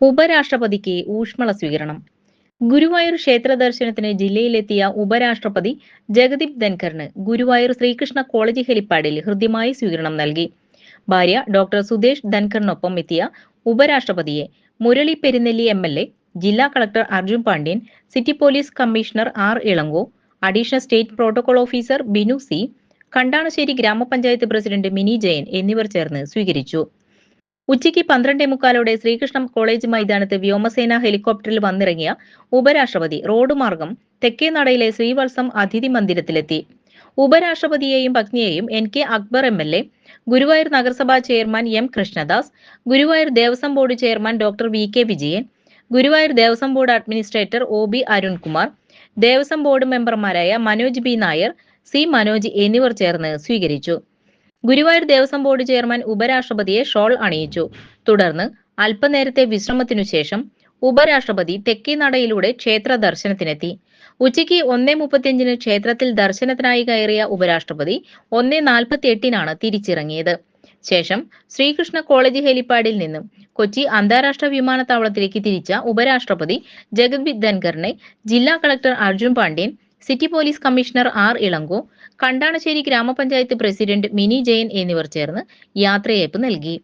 ഉപരാഷ്ട്രപതിക്ക് ഊഷ്മള സ്വീകരണം. ഗുരുവായൂർ ക്ഷേത്ര ദർശനത്തിന് ജില്ലയിലെത്തിയ ഉപരാഷ്ട്രപതി ജഗദീപ് ധൻഖറിന് ഗുരുവായൂർ ശ്രീകൃഷ്ണ കോളേജ് ഹെലിപ്പാഡിൽ ഹൃദ്യമായി സ്വീകരണം നൽകി. ഭാര്യ ഡോക്ടർ സുദേശ് ധൻഖറിനൊപ്പം എത്തിയ ഉപരാഷ്ട്രപതിയെ Murali Perunnelli M L A ജില്ലാ collector Arjun Pandian city police commissioner R Ilango additional state protocol officer Binu C Kandanassery ഗ്രാമപഞ്ചായത്ത് പ്രസിഡന്റ് മിനി ജയൻ എന്നിവർ ചേർന്ന് സ്വീകരിച്ചു. ഉച്ചയ്ക്ക് പന്ത്രണ്ടേ മുക്കാലോടെ ശ്രീകൃഷ്ണ കോളേജ് മൈതാനത്ത് വ്യോമസേന ഹെലികോപ്റ്ററിൽ വന്നിറങ്ങിയ ഉപരാഷ്ട്രപതി റോഡ് മാർഗം തെക്കേനടയിലെ ശ്രീവത്സം അതിഥി മന്ദിരത്തിലെത്തി. ഉപരാഷ്ട്രപതിയെയും പത്നിയെയും N K Akbar M L A Guruvayur നഗരസഭാ chairman M Krishnadas Guruvayur Devaswom board chairman doctor V K Vijayan Guruvayur Devaswom board administrator O B Arunkumar Devaswom board മെമ്പർമാരായ മനോജ് ബി നായർ സി മനോജ് എന്നിവർ ചേർന്ന് സ്വീകരിച്ചു. ഗുരുവായൂർ ദേവസ്വം ബോർഡ് ചെയർമാൻ ഉപരാഷ്ട്രപതിയെ shawl അണിയിച്ചു. തുടർന്ന് അല്പനേരത്തെ വിശ്രമത്തിനു ശേഷം ഉപരാഷ്ട്രപതി തെക്കേ നടയിലൂടെ ക്ഷേത്ര ദർശനത്തിനെത്തി. ഉച്ചയ്ക്ക് ഒന്നേ മുപ്പത്തിയഞ്ചിന് ക്ഷേത്രത്തിൽ ദർശനത്തിനായി കയറിയ ഉപരാഷ്ട്രപതി ഒന്നേ നാൽപ്പത്തി എട്ടിനാണ് തിരിച്ചിറങ്ങിയത്. ശേഷം ശ്രീകൃഷ്ണ കോളേജ് ഹെലിപ്പാഡിൽ നിന്നും കൊച്ചി അന്താരാഷ്ട്ര വിമാനത്താവളത്തിലേക്ക് തിരിച്ച ഉപരാഷ്ട്രപതി ജഗദ്ബിത് ധൻഖറിനെ ജില്ലാ collector Arjun Pandian city police commissioner R Ilango Kandanassery ഗ്രാമപഞ്ചായത്ത് പ്രസിഡന്റ് മിനി ജയൻ എന്നിവർ ചേർന്ന് യാത്രയയപ്പ് നൽകി.